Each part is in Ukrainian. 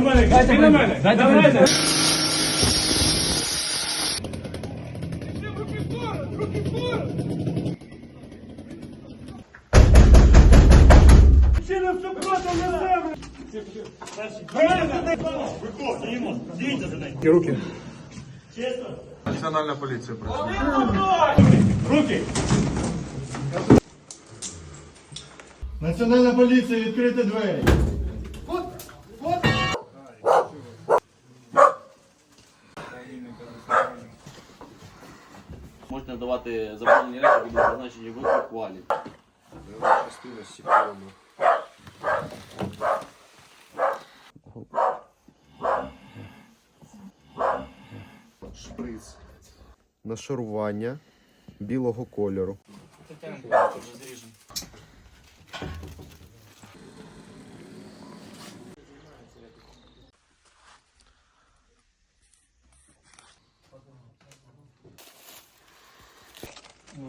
Мене, ти на мене. На землю? Руки. Національна поліція працює. Руки. Національна поліція, відкрити двері. Можете надавати заборонені речі, будуть зазначені в ухвалі. Шприц. Нашарування білого кольору. Зіп-пакет.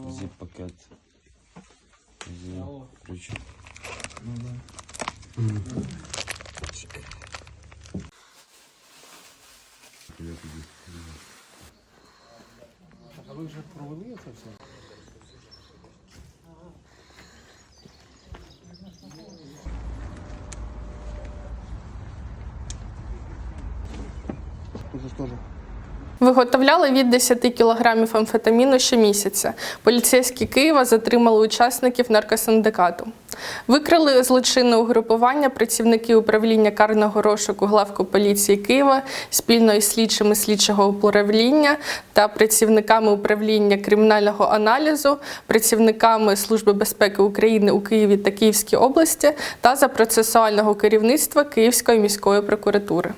зип-пакет, зип-ключ. Ну а ви вже провели це все? Тут же тоже Виготовляли від 10 кілограмів амфетаміну щомісяця. Поліцейські Києва затримали учасників наркосиндикату. Викрили злочинне угрупування працівники управління карного розшуку главку поліції Києва спільно із слідчими слідчого управління та працівниками управління кримінального аналізу, працівниками Служби безпеки України у Києві та Київській області та за процесуального керівництва Київської міської прокуратури.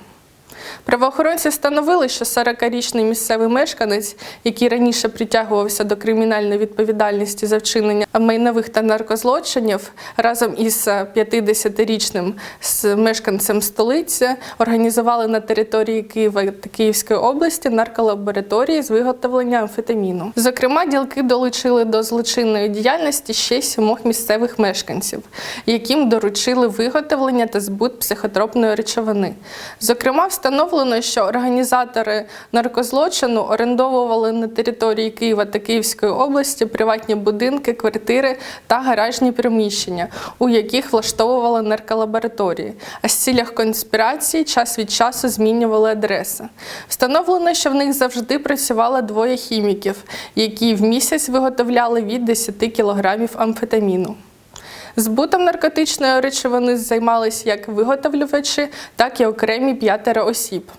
Правоохоронці встановили, що 40-річний місцевий мешканець, який раніше притягувався до кримінальної відповідальності за вчинення майнових та наркозлочинів, разом із 50-річним мешканцем столиці організували на території Києва та Київської області нарколабораторії з виготовлення амфетаміну. Зокрема, ділки долучили до злочинної діяльності ще сімох місцевих мешканців, яким доручили виготовлення та збут психотропної речовини. Зокрема, встановлено, що організатори наркозлочину орендовували на території Києва та Київської області приватні будинки, квартири та гаражні приміщення, у яких влаштовували нарколабораторії. А з цілях конспірації час від часу змінювали адреси. Встановлено, що в них завжди працювало двоє хіміків, які в місяць виготовляли від 10 кілограмів амфетаміну. Збутом наркотичної речовини займалися як виготовлювачі, так і окремі п'ятеро осіб.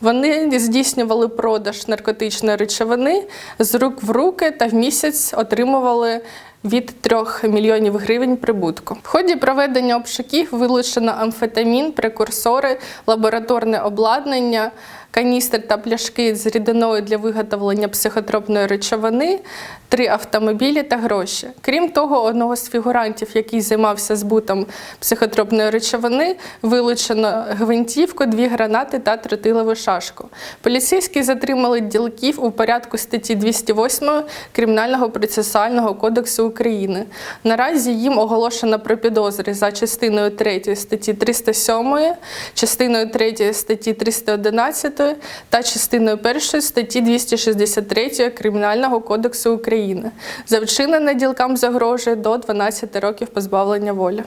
Вони здійснювали продаж наркотичної речовини з рук в руки та в місяць отримували від 3 мільйонів гривень прибутку. В ході проведення обшуків вилучено амфетамін, прекурсори, лабораторне обладнання, каністри та пляшки з рідиною для виготовлення психотропної речовини, три автомобілі та гроші. Крім того, одного з фігурантів, який займався збутом психотропної речовини, вилучено гвинтівку, дві гранати та тротилову шашку. Поліцейські затримали ділків у порядку статті 208 Кримінального процесуального кодексу України. Наразі їм оголошено про підозри за частиною 3 статті 307, частиною 3 статті 311 та частиною 1 статті 263 Кримінального кодексу України. За вчинене ділкам загрожує до 12 років позбавлення волі.